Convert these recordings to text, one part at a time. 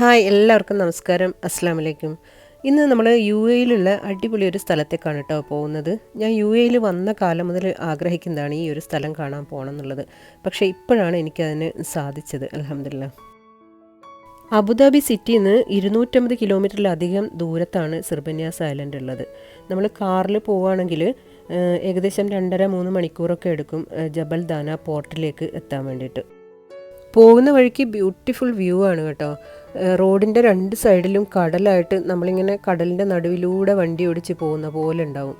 Hi എല്ലാവർക്കും നമസ്കാരം. അസ്സാം വലൈക്കും ഇന്ന് നമ്മൾ യു എയിലുള്ള അടിപൊളി ഒരു സ്ഥലത്തേക്കാണ് കേട്ടോ പോകുന്നത്. ഞാൻ യു എയിൽ വന്ന കാലം മുതൽ ആഗ്രഹിക്കുന്നതാണ് ഈ ഒരു സ്ഥലം കാണാൻ പോകണം എന്നുള്ളത് പക്ഷേ ഇപ്പോഴാണ് എനിക്കതിന് സാധിച്ചത്. അലഹമില്ല അബുദാബി സിറ്റിയിൽ നിന്ന് ഇരുന്നൂറ്റമ്പത് കിലോമീറ്ററിലധികം ദൂരത്താണ് സിർബന്യാസ് ഐലൻഡ് ഉള്ളത്. നമ്മൾ കാറിൽ പോവുകയാണെങ്കിൽ ഏകദേശം രണ്ടര മൂന്ന് മണിക്കൂറൊക്കെ എടുക്കും ജബൽ ദാന പോർട്ടിലേക്ക് എത്താൻ വേണ്ടിയിട്ട്. പോകുന്ന വഴിക്ക് ബ്യൂട്ടിഫുൾ വ്യൂ ആണ് കേട്ടോ. റോഡിന്റെ രണ്ട് സൈഡിലും കടലായിട്ട് നമ്മളിങ്ങനെ കടലിന്റെ നടുവിലൂടെ വണ്ടി ഓടിച്ച് പോകുന്ന പോലെ ഉണ്ടാവും.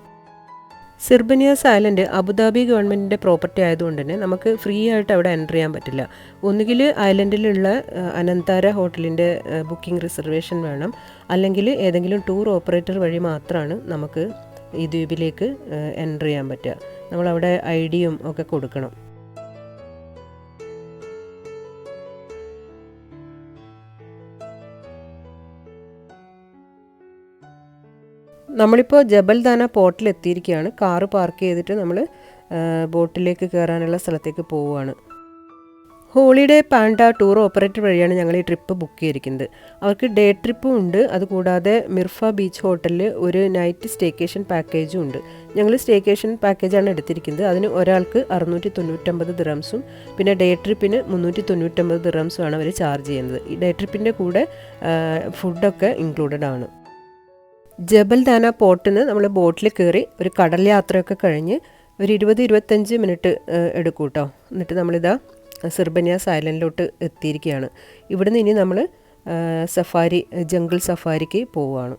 Sir Bani Yas Island Abu Dhabi ഗവൺമെന്റിന്റെ പ്രോപ്പർട്ടി ആയതുകൊണ്ട് തന്നെ നമുക്ക് ഫ്രീ ആയിട്ട് അവിടെ എന്റർ ചെയ്യാൻ പറ്റില്ല. ഒന്നുകിൽ ഐലൻഡിലുള്ള അനന്താര ഹോട്ടലിന്റെ ബുക്കിംഗ് റിസർവേഷൻ വേണം. അല്ലെങ്കിൽ ഏതെങ്കിലും ടൂർ ഓപ്പറേറ്റർ വഴി മാത്രമാണ് നമുക്ക് ഈ ദ്വീപിലേക്ക് എന്റർ ചെയ്യാൻ പറ്റുക. നമ്മളവിടെ ഐ ഡിയും ഒക്കെ കൊടുക്കണം. നമ്മളിപ്പോൾ ജബൽദാന പോർട്ടിൽ എത്തിയിരിക്കുകയാണ്. കാറ് പാർക്ക് ചെയ്തിട്ട് നമ്മൾ ബോട്ടിലേക്ക് കയറാനുള്ള സ്ഥലത്തേക്ക് പോവുകയാണ്. ഹോളിഡേ പാൻഡ ടൂർ ഓപ്പറേറ്റർ വഴിയാണ് ഞങ്ങൾ ഈ ട്രിപ്പ് ബുക്ക് ചെയ്തിരിക്കുന്നത്. അവർക്ക് ഡേ ട്രിപ്പും ഉണ്ട്. അതുകൂടാതെ മിർഫ ബീച്ച് ഹോട്ടലിൽ ഒരു നൈറ്റ് സ്റ്റേക്കേഷൻ പാക്കേജും ഉണ്ട്. ഞങ്ങൾ സ്റ്റേക്കേഷൻ പാക്കേജാണ് എടുത്തിരിക്കുന്നത്. അതിന് ഒരാൾക്ക് അറുന്നൂറ്റി തൊണ്ണൂറ്റമ്പത് ദിറംസും പിന്നെ ഡേ ട്രിപ്പിന് മുന്നൂറ്റി തൊണ്ണൂറ്റമ്പത് ദിറംസും ആണ് അവർ ചാർജ് ചെയ്യുന്നത്. ഈ ഡേ ട്രിപ്പിന്റെ കൂടെ ഫുഡൊക്കെ ഇൻക്ലൂഡഡ് ആണ് ജബൽ ദാന പോർട്ടിൽ നിന്ന് നമ്മൾ ബോട്ടിൽ കയറി ഒരു കടൽ യാത്രയൊക്കെ കഴിഞ്ഞ് ഒരു ഇരുപത് ഇരുപത്തഞ്ച് മിനിറ്റ് എടുക്കും കേട്ടോ എന്നിട്ട് നമ്മളിതാ സിർബനിയാസ് ഐലൻഡിലോട്ട് എത്തിയിരിക്കുകയാണ്. ഇവിടുന്ന് ഇനി നമ്മൾ സഫാരി ജംഗിൾ സഫാരിക്ക് പോവുകയാണ്.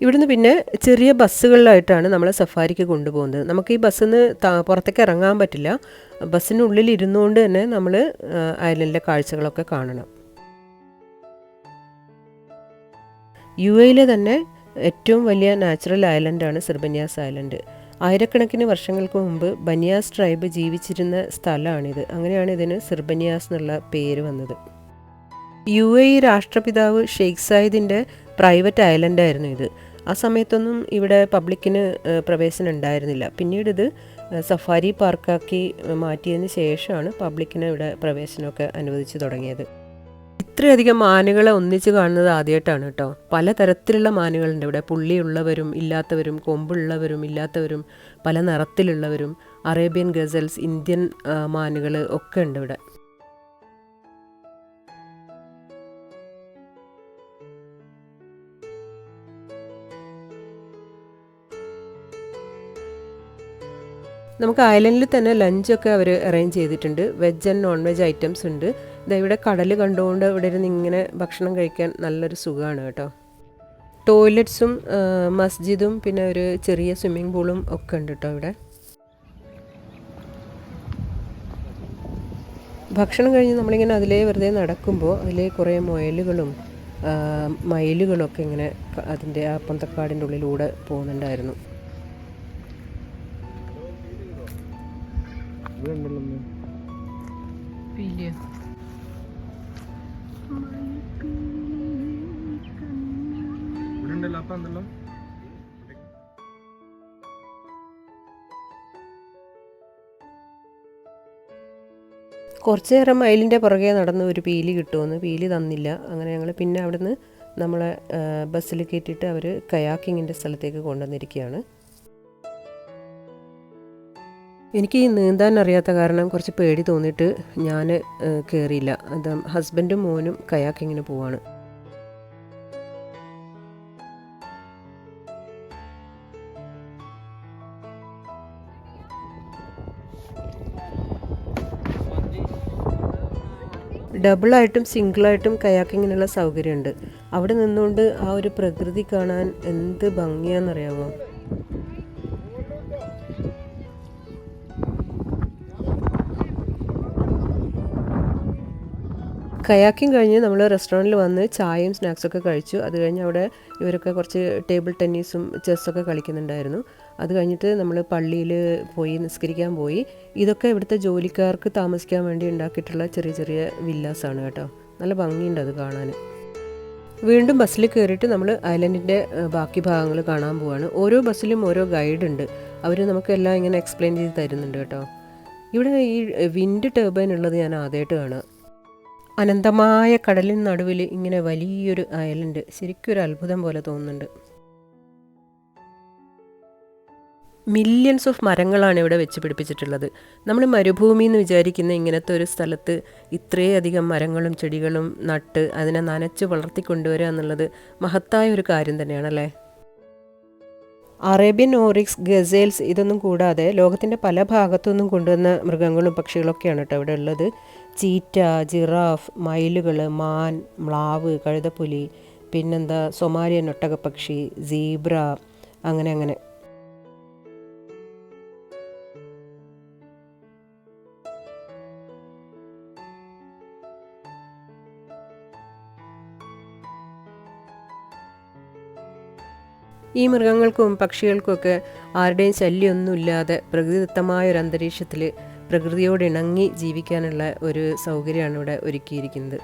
ഇവിടുന്ന് പിന്നെ ചെറിയ ബസ്സുകളിലായിട്ടാണ് നമ്മളെ സഫാരിക്ക് കൊണ്ടുപോകുന്നത്. നമുക്ക് ഈ ബസ്സിൽ നിന്ന് പുറത്തേക്ക് ഇറങ്ങാൻ പറ്റില്ല. ബസ്സിനുള്ളിൽ ഇരുന്നുകൊണ്ട് തന്നെ നമ്മൾ ഐലൻഡിലെ കാഴ്ചകളൊക്കെ കാണണം. യു എയിലെ തന്നെ ഏറ്റവും വലിയ നാച്ചുറൽ ഐലൻഡാണ് സിർബന്യാസ് ഐലൻഡ്. ആയിരക്കണക്കിന് വർഷങ്ങൾക്ക് മുമ്പ് ബനിയാസ് ട്രൈബ് ജീവിച്ചിരുന്ന സ്ഥലമാണിത്. അങ്ങനെയാണ് ഇതിന് സിർബന്യാസ് എന്നുള്ള പേര് വന്നത്. യു എ രാഷ്ട്രപിതാവ് ഷെയ്ഖ് സായിദിന്റെ പ്രൈവറ്റ് ഐലൻഡായിരുന്നു ഇത്. ആ സമയത്തൊന്നും ഇവിടെ പബ്ലിക്കിന് പ്രവേശനം ഉണ്ടായിരുന്നില്ല. പിന്നീട് ഇത് സഫാരി പാർക്കാക്കി മാറ്റിയതിന് ശേഷമാണ് പബ്ലിക്കിന് ഇവിടെ പ്രവേശനമൊക്കെ അനുവദിച്ചു തുടങ്ങിയത്. ഇത്രയധികം മാനുകളെ ഒന്നിച്ച് കാണുന്നത് ആദ്യമായിട്ടാണ് കേട്ടോ. പലതരത്തിലുള്ള മാനുകളുണ്ട് ഇവിടെ. പുള്ളിയുള്ളവരും ഇല്ലാത്തവരും കൊമ്പുള്ളവരും ഇല്ലാത്തവരും പല നിറത്തിലുള്ളവരും അറേബ്യൻ ഗസൽസ് ഇന്ത്യൻ മാനുകൾ ഒക്കെ ഉണ്ട് ഇവിടെ. നമുക്ക് ഐലൻഡിൽ തന്നെ ലഞ്ചൊക്കെ അവർ അറേഞ്ച് ചെയ്തിട്ടുണ്ട്. Veg and non veg items ഉണ്ട് ഇവിടെ കടൽ കണ്ടുകൊണ്ട് ഇവിടെ ഇരുന്ന് ഇങ്ങനെ ഭക്ഷണം കഴിക്കാൻ നല്ലൊരു സുഖമാണ് കേട്ടോ. ടോയ്ലറ്റ്സും മസ്ജിദും പിന്നെ ഒരു ചെറിയ സ്വിമ്മിംഗ് പൂളും ഒക്കെ ഉണ്ട് കേട്ടോ ഇവിടെ. ഭക്ഷണം കഴിഞ്ഞ് നമ്മളിങ്ങനെ അതിലേ വെറുതെ നടക്കുമ്പോൾ അതിലെ കുറേ മുയലുകളും മയിലുകളൊക്കെ ഇങ്ങനെ അതിന്റെ ആ പൊന്തക്കാടിന്റെ ഉള്ളിലൂടെ പോകുന്നുണ്ടായിരുന്നു. ഇവിടെ ഉണ്ടല്ലോ അപ്പൊ എന്തല്ലോ കുറച്ച് നേരം മയിലിന്റെ പുറകെ നടന്ന് ഒരു പീലി കിട്ടുമെന്ന്. പീലി തന്നില്ല. അങ്ങനെ ഞങ്ങൾ പിന്നെ അവിടുന്ന് നമ്മളെ ബസ്സിൽ കയറ്റിയിട്ട് അവർ കയാക്കിങ്ങിന്റെ സ്ഥലത്തേക്ക് കൊണ്ടുവന്നിരിക്കുകയാണ്. എനിക്ക് നീന്താൻ അറിയാത്ത കാരണം കുറച്ച് പേടി തോന്നിയിട്ട് ഞാൻ കയറിയില്ല അത് ഹസ്ബൻഡും മോനും കയാക്കിങ്ങിന് പോവാണ്. ഡബിളായിട്ടും സിംഗിളായിട്ടും കയാക്കിങ്ങിനുള്ള സൗകര്യമുണ്ട്. അവിടെ നിന്നുകൊണ്ട് ആ ഒരു പ്രകൃതി കാണാൻ എന്ത് ഭംഗിയാണെന്നറിയാമോ കയാക്കിങ് കഴിഞ്ഞ് നമ്മൾ റെസ്റ്റോറന്റിൽ വന്ന് ചായയും സ്നാക്സൊക്കെ കഴിച്ചു. അത് കഴിഞ്ഞ് അവിടെ ഇവരൊക്കെ കുറച്ച് ടേബിൾ ടെന്നീസും ചെസ്സൊക്കെ കളിക്കുന്നുണ്ടായിരുന്നു. അത് കഴിഞ്ഞിട്ട് നമ്മൾ പള്ളിയിൽ പോയി നിസ്കരിക്കാൻ പോയി. ഇതൊക്കെ ഇവിടുത്തെ ജോലിക്കാർക്ക് താമസിക്കാൻ വേണ്ടി ഉണ്ടാക്കിയിട്ടുള്ള ചെറിയ ചെറിയ വില്ലാസാണ് കേട്ടോ. നല്ല ഭംഗിയുണ്ട് അത് കാണാൻ വീണ്ടും ബസ്സിൽ കയറിയിട്ട് നമ്മൾ ഐലൻഡിന്റെ ബാക്കി ഭാഗങ്ങൾ കാണാൻ പോവാണ്. ഓരോ ബസ്സിലും ഓരോ ഗൈഡ് ഉണ്ട്. അവർ നമുക്കെല്ലാം ഇങ്ങനെ എക്സ്പ്ലെയിൻ ചെയ്ത് തരുന്നുണ്ട് കേട്ടോ. ഇവിടെ ഈ വിൻഡ് ടർബൈൻ ഉള്ളത് ഞാൻ ആദ്യമായിട്ട് കാണുക. അനന്തമായ കടലിന് നടുവിൽ ഇങ്ങനെ വലിയൊരു അയലുണ്ട്. ശരിക്കും ഒരു അത്ഭുതം പോലെ തോന്നുന്നുണ്ട്. മില്യൺസ് ഓഫ് മരങ്ങളാണ് ഇവിടെ വെച്ച് പിടിപ്പിച്ചിട്ടുള്ളത്. നമ്മൾ മരുഭൂമി എന്ന് വിചാരിക്കുന്ന ഇങ്ങനത്തെ ഒരു സ്ഥലത്ത് ഇത്രയധികം മരങ്ങളും ചെടികളും നട്ട് അതിനെ നനച്ച് വളർത്തിക്കൊണ്ടുവരിക എന്നുള്ളത് മഹത്തായ ഒരു കാര്യം തന്നെയാണല്ലേ അറേബ്യൻ ഓറിക്സ് ഗസേൽസ് ഇതൊന്നും കൂടാതെ ലോകത്തിന്റെ പല ഭാഗത്തുനിന്നും കൊണ്ടുവന്ന മൃഗങ്ങളും പക്ഷികളൊക്കെയാണ് കേട്ടോ ഇവിടെ ഉള്ളത്. ചീറ്റ ജിറാഫ് മയിലുകൾ മാൻ മ്ലാവ് കഴുതപ്പുലി പിന്നെന്താ സൊമാലിയൻ ഒട്ടകപ്പക്ഷി സീബ്ര അങ്ങനെ അങ്ങനെ. ഈ മൃഗങ്ങൾക്കും പക്ഷികൾക്കുമൊക്കെ ആരുടെയും ശല്യമൊന്നുമില്ലാതെ പ്രകൃതിദത്തമായ ഒരു അന്തരീക്ഷത്തിൽ പ്രകൃതിയോട് ഇണങ്ങി ജീവിക്കാനുള്ള ഒരു സൗകര്യമാണ് ഇവിടെ ഒരുക്കിയിരിക്കുന്നത്.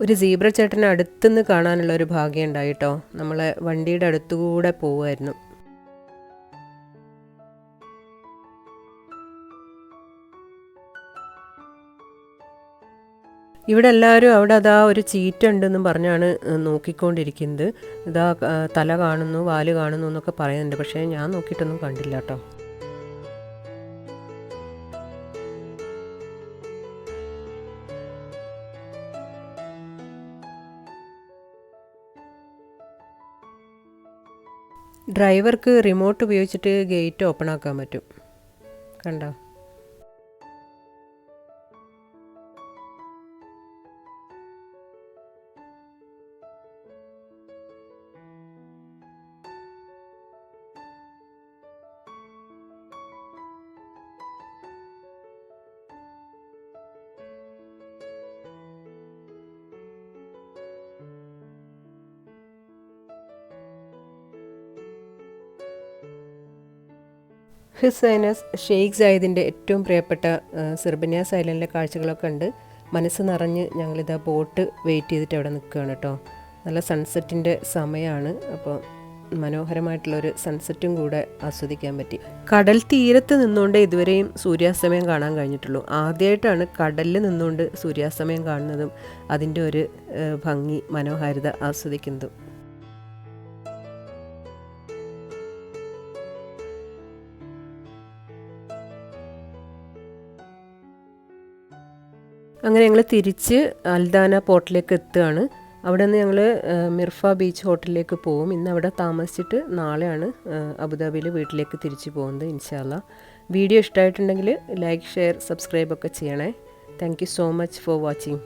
ഒരു സീബ്ര ചേട്ടനെ അടുത്തുനിന്ന് കാണാനുള്ള ഒരു ഭാഗ്യം ഉണ്ടായിട്ടോ നമ്മളെ വണ്ടിയുടെ അടുത്തുകൂടെ പോവുമായിരുന്നു. ഇവിടെ എല്ലാവരും അവിടെ അതാ ഒരു ചീറ്റ ഉണ്ടെന്നും പറഞ്ഞാണ് നോക്കിക്കൊണ്ടിരിക്കുന്നത്. ഇതാ തല കാണുന്നു വാൽ കാണുന്നു എന്നൊക്കെ പറയുന്നുണ്ട്. പക്ഷേ ഞാൻ നോക്കിയിട്ടൊന്നും കണ്ടില്ല കേട്ടോ. ഡ്രൈവർക്ക് റിമോട്ട് ഉപയോഗിച്ചിട്ട് ഗേറ്റ് ഓപ്പൺ ആക്കാൻ പറ്റും. കണ്ടോ? ഹിസൈനസ് ഷെയ്ഖ് സായിദിന്റെ ഏറ്റവും പ്രിയപ്പെട്ട സിർബനിയ ഐലൻഡിലെ കാഴ്ചകളൊക്കെ ഉണ്ട്. മനസ്സ് നിറഞ്ഞ് ഞങ്ങളിതാ ബോട്ട് വെയിറ്റ് ചെയ്തിട്ട് അവിടെ നിൽക്കുകയാണ് കേട്ടോ. നല്ല സൺസെറ്റിന്റെ സമയമാണ് അപ്പോൾ മനോഹരമായിട്ടുള്ളൊരു സൺസെറ്റും കൂടെ ആസ്വദിക്കാൻ പറ്റി. കടൽ തീരത്ത് നിന്നുകൊണ്ട് ഇതുവരെയും സൂര്യാസ്തമയം കാണാൻ കഴിഞ്ഞിട്ടുള്ളൂ. ആദ്യമായിട്ടാണ് കടലിൽ നിന്നുകൊണ്ട് സൂര്യാസ്തമയം കാണുന്നതും അതിന്റെ ഒരു ഭംഗി മനോഹാരിത ആസ്വദിക്കുന്നതും. അങ്ങനെ ഞങ്ങൾ തിരിച്ച് അൽദാന പോർട്ടിലേക്ക് എത്തുകയാണ്. അവിടെ നിന്ന് ഞങ്ങൾ മിർഫ ബീച്ച് ഹോട്ടലിലേക്ക് പോകും ഇന്ന് അവിടെ താമസിച്ചിട്ട് നാളെയാണ് അബുദാബിയിൽ വീട്ടിലേക്ക് തിരിച്ചു പോകുന്നത് ഇൻഷാല്ല വീഡിയോ ഇഷ്ടമായിട്ടുണ്ടെങ്കിൽ ലൈക്ക് ഷെയർ സബ്സ്ക്രൈബ് ഒക്കെ ചെയ്യണേ. Thank so much for watching.